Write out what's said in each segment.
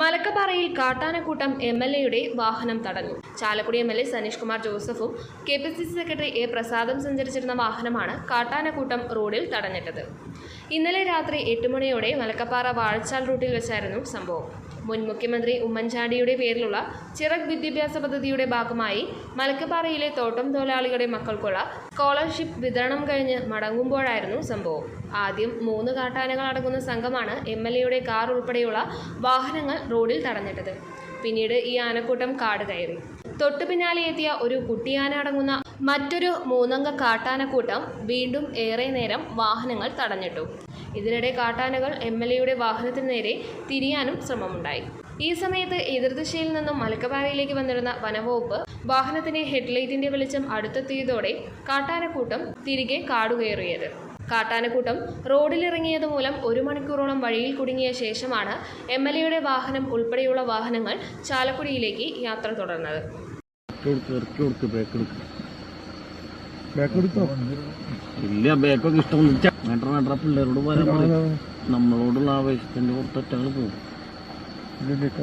മലക്കപ്പാറയിൽ കാട്ടാനക്കൂട്ടം M L എയുടെ വാഹനം തടഞ്ഞു. Chalakudy M L A Saneesh Kumar ജോസഫും K P C C secretary A പ്രസാദും സഞ്ചരിച്ചിരുന്ന വാഹനമാണ് കാട്ടാനക്കൂട്ടം റോഡിൽ തടഞ്ഞിട്ടത്. ഇന്നലെ രാത്രി എട്ട് മണിയോടെ മലക്കപ്പാറ വാഴച്ചാൽ റൂട്ടിൽ വെച്ചായിരുന്നു സംഭവം. മുൻ മുഖ്യമന്ത്രി ഉമ്മൻചാണ്ടിയുടെ പേരിലുള്ള ചിറക് വിദ്യാഭ്യാസ പദ്ധതിയുടെ ഭാഗമായി മലക്കപ്പാറയിലെ തോട്ടം തൊഴിലാളികളുടെ മക്കൾക്കുള്ള സ്കോളർഷിപ്പ് വിതരണം കഴിഞ്ഞ് മടങ്ങുമ്പോഴായിരുന്നു സംഭവം. ആദ്യം മൂന്ന് കാട്ടാനകൾ അടങ്ങുന്ന സംഘമാണ് എം എൽ എയുടെ കാർ ഉൾപ്പെടെയുള്ള വാഹനങ്ങൾ റോഡിൽ തടഞ്ഞിട്ടത്. പിന്നീട് ഈ ആനക്കൂട്ടം കാട് കയറി. തൊട്ടു പിന്നാലെ എത്തിയ ഒരു കുട്ടിയാന അടങ്ങുന്ന മറ്റൊരു മൂന്നംഗ കാട്ടാനക്കൂട്ടം വീണ്ടും ഏറെ നേരം വാഹനങ്ങൾ തടഞ്ഞിട്ടു. ഇതിനിടെ കാട്ടാനകൾ എം എൽ എയുടെ വാഹനത്തിന് നേരെ തിരിയാനും ശ്രമമുണ്ടായി. ഈ സമയത്ത് എതിർദിശയിൽ നിന്നും മലക്കപ്പാറയിലേക്ക് വന്നിരുന്ന വനവകുപ്പ് വാഹനത്തിന്റെ ഹെഡ്ലൈറ്റിന്റെ വെളിച്ചം അടുത്തെത്തിയതോടെ കാട്ടാനക്കൂട്ടം തിരികെ കാടുകയറിയത്. കാട്ടാനക്കൂട്ടം റോഡിലിറങ്ങിയത് മൂലം ഒരു മണിക്കൂറോളം വഴിയിൽ കുടുങ്ങിയ ശേഷമാണ് എം എൽ എയുടെ വാഹനം ഉൾപ്പെടെയുള്ള വാഹനങ്ങൾ ചാലക്കുടിയിലേക്ക് യാത്ര തുടർന്നത് ഇറക്കി കൊടുക്ക് ഇറക്കി കൊടുക്ക് ബാക്ക് എടുക്ക് ബാക്ക് എടുത്തോ ഇല്ല ബാക്കൊക്കെ ഇഷ്ടം വേണ്ട വേണ്ട പിള്ളേരോട് വരാൻ പറയും. നമ്മളോടുള്ള ആവേശത്തിന്റെ പുറത്തൊറ്റങ്ങൾ പോകും ഇതിന്റെയൊക്കെ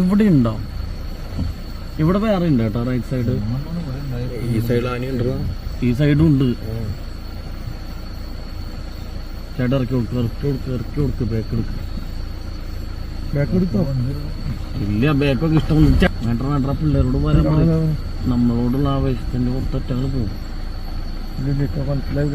ഇവിടെ ഉണ്ടോ? ഇവിടെ വേറെ ഉണ്ട് കേട്ടോ റൈറ്റ് സൈഡ് ഈ സൈഡിൽ ആനയുണ്ടോ ഈ സൈഡും ഉണ്ട്. ചേട്ടാ ഇറക്കി കൊടുക്കുക ഇറക്കി കൊടുക്കുക ഇറക്കി കൊടുക്ക് ബാക്ക് എടുക്കുക ബാക്ക് ഇല്ല ബാക്കൊക്കെ ഇഷ്ടം വേണ്ട വേണ്ട പിള്ളേരോട് പറയാൻ പറയും. നമ്മളോടുള്ള ആവേശത്തിന്റെ പുറത്തൊറ്റങ്ങൾ പോകും. മനസ്സിലായി